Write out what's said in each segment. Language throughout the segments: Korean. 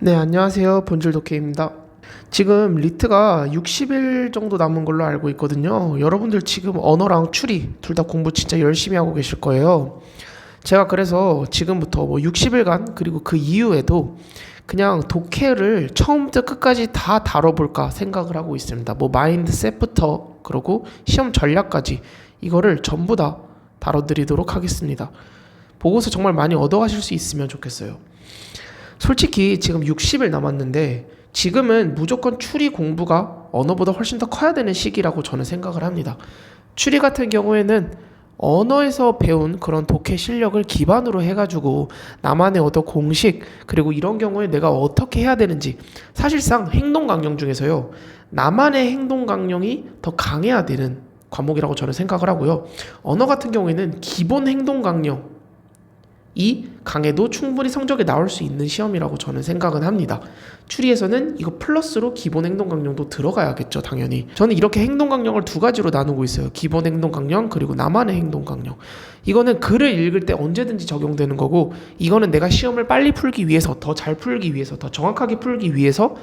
네, 안녕하세요. 본줄 독해입니다. 지금 리트가 60일 정도 남은 걸로 알고 있거든요. 여러분들 지금 언어랑 추리 둘 다 공부 진짜 열심히 하고 계실 거예요. 제가 그래서 지금부터 뭐 60일간 그리고 그 이후에도 그냥 독해를 처음부터 끝까지 다 다뤄볼까 생각을 하고 있습니다. 뭐 마인드셋부터 그러고 시험 전략까지 이거를 전부 다 다뤄드리도록 하겠습니다. 보고서 정말 많이 얻어가실 수 있으면 좋겠어요. 솔직히 지금 60일 남았는데 지금은 무조건 추리 공부가 언어보다 훨씬 더 커야 되는 시기라고 저는 생각을 합니다. 추리 같은 경우에는 언어에서 배운 그런 독해 실력을 기반으로 해가지고 나만의 어떤 공식 그리고 이런 경우에 내가 어떻게 해야 되는지 사실상 행동 강령 중에서요 나만의 행동 강령이 더 강해야 되는 과목이라고 저는 생각을 하고요 언어 같은 경우에는 기본 행동 강령 이 강해도 충분히 성적에 나올 수 있는 시험이라고 저는 생각은 합니다. 추리에서는 이거 플러스로 기본 행동 강령도 들어가야겠죠, 당연히. 저는 이렇게 행동 강령을 두 가지로 나누고 있어요. 기본 행동 강령 그리고 나만의 행동 강령. 이거는 글을 읽을 때 언제든지 적용되는 거고 이거는 내가 시험을 빨리 풀기 위해서 더 잘 풀기 위해서 더 정확하게 풀기 위해서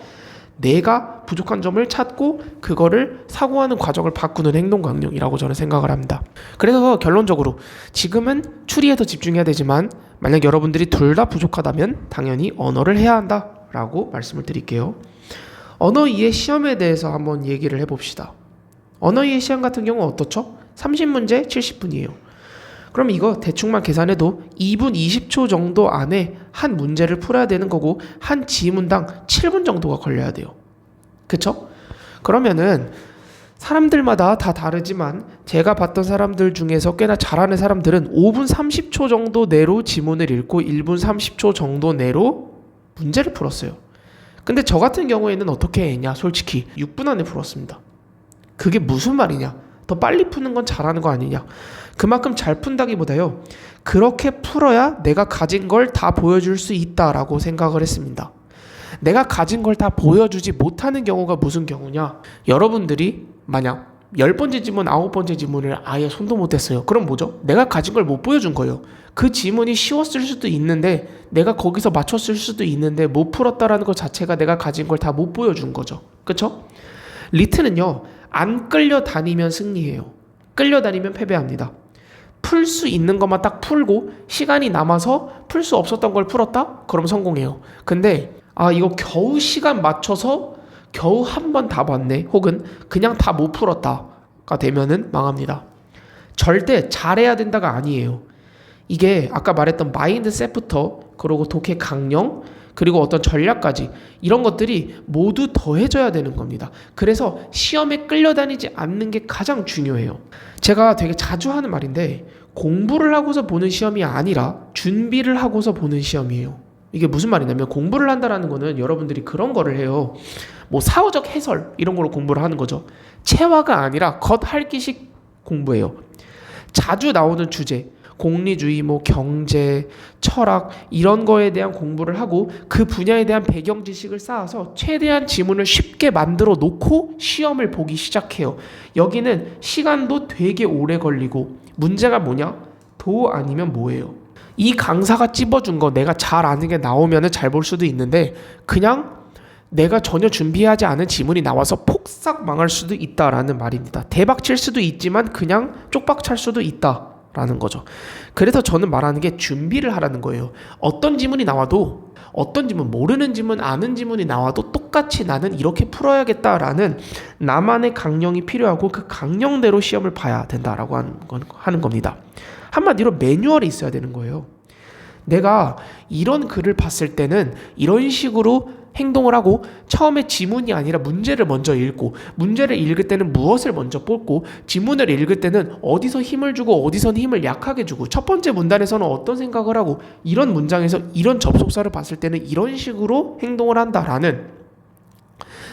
내가 부족한 점을 찾고 그거를 사고하는 과정을 바꾸는 행동 강령이라고 저는 생각을 합니다. 그래서 결론적으로 지금은 추리에 더 집중해야 되지만 만약 여러분들이 둘 다 부족하다면 당연히 언어를 해야 한다라고 말씀을 드릴게요. 언어 이해 시험에 대해서 한번 얘기를 해봅시다. 언어 이해 시험 같은 경우 어떻죠? 30문제 70분이에요. 그럼 이거 대충만 계산해도 2분 20초 정도 안에 한 문제를 풀어야 되는 거고 한 지문당 7분 정도가 걸려야 돼요. 그쵸? 그러면은 사람들마다 다 다르지만 제가 봤던 사람들 중에서 꽤나 잘하는 사람들은 5분 30초 정도 내로 지문을 읽고 1분 30초 정도 내로 문제를 풀었어요. 근데 저 같은 경우에는 어떻게 했냐? 솔직히 6분 안에 풀었습니다. 그게 무슨 말이냐? 더 빨리 푸는 건 잘하는 거 아니냐? 그만큼 잘 푼다기보다요. 그렇게 풀어야 내가 가진 걸 다 보여줄 수 있다라고 생각을 했습니다. 내가 가진 걸 다 보여주지 못하는 경우가 무슨 경우냐? 여러분들이 만약 열 번째 지문, 아홉 번째 지문을 아예 손도 못 댔어요. 그럼 뭐죠? 내가 가진 걸 못 보여준 거예요. 그 지문이 쉬웠을 수도 있는데 내가 거기서 맞췄을 수도 있는데 못 풀었다라는 것 자체가 내가 가진 걸 다 못 보여준 거죠. 그쵸? 리트는요, 안 끌려다니면 승리해요. 끌려다니면 패배합니다. 풀 수 있는 것만 딱 풀고 시간이 남아서 풀 수 없었던 걸 풀었다? 그럼 성공해요. 근데 아 이거 겨우 시간 맞춰서 겨우 한 번 다 봤네. 혹은 그냥 다 못 풀었다가 되면은 망합니다. 절대 잘해야 된다가 아니에요. 이게 아까 말했던 마인드셋부터 그리고 독해 강령 그리고 어떤 전략까지 이런 것들이 모두 더해져야 되는 겁니다. 그래서 시험에 끌려다니지 않는 게 가장 중요해요. 제가 되게 자주 하는 말인데 공부를 하고서 보는 시험이 아니라 준비를 하고서 보는 시험이에요. 이게 무슨 말이냐면 공부를 한다라는 거는 여러분들이 그런 거를 해요. 뭐 사후적 해설 이런 걸로 공부를 하는 거죠. 체화가 아니라 겉핥기식 공부예요. 자주 나오는 주제 공리주의, 뭐 경제, 철학 이런 거에 대한 공부를 하고 그 분야에 대한 배경 지식을 쌓아서 최대한 지문을 쉽게 만들어 놓고 시험을 보기 시작해요. 여기는 시간도 되게 오래 걸리고 문제가 뭐냐? 도 아니면 뭐예요? 이 강사가 찝어준 거 내가 잘 아는 게 나오면은 잘볼 수도 있는데 그냥 내가 전혀 준비하지 않은 지문이 나와서 폭삭 망할 수도 있다라는 말입니다. 대박 칠 수도 있지만 그냥 쪽박 찰 수도 있다. 라는 거죠. 그래서 저는 말하는 게 준비를 하라는 거예요. 어떤 지문이 나와도 어떤 지문 모르는 지문 아는 지문이 나와도 똑같이 나는 이렇게 풀어야겠다라는 나만의 강령이 필요하고 그 강령대로 시험을 봐야 된다라고 하는, 겁니다. 한마디로 매뉴얼이 있어야 되는 거예요. 내가 이런 글을 봤을 때는 이런 식으로 행동을 하고 처음에 지문이 아니라 문제를 먼저 읽고 문제를 읽을 때는 무엇을 먼저 뽑고 지문을 읽을 때는 어디서 힘을 주고 어디선 힘을 약하게 주고 첫 번째 문단에서는 어떤 생각을 하고 이런 문장에서 이런 접속사를 봤을 때는 이런 식으로 행동을 한다라는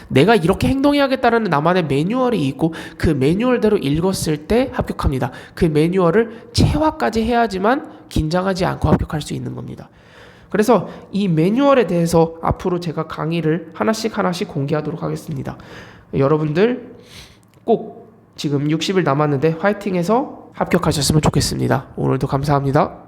내가 이렇게 행동해야겠다라는 나만의 매뉴얼이 있고 그 매뉴얼대로 읽었을 때 합격합니다. 그 매뉴얼을 체화까지 해야지만 긴장하지 않고 합격할 수 있는 겁니다. 그래서 이 매뉴얼에 대해서 앞으로 제가 강의를 하나씩 하나씩 공개하도록 하겠습니다. 여러분들 꼭 지금 60일 남았는데 화이팅해서 합격하셨으면 좋겠습니다. 오늘도 감사합니다.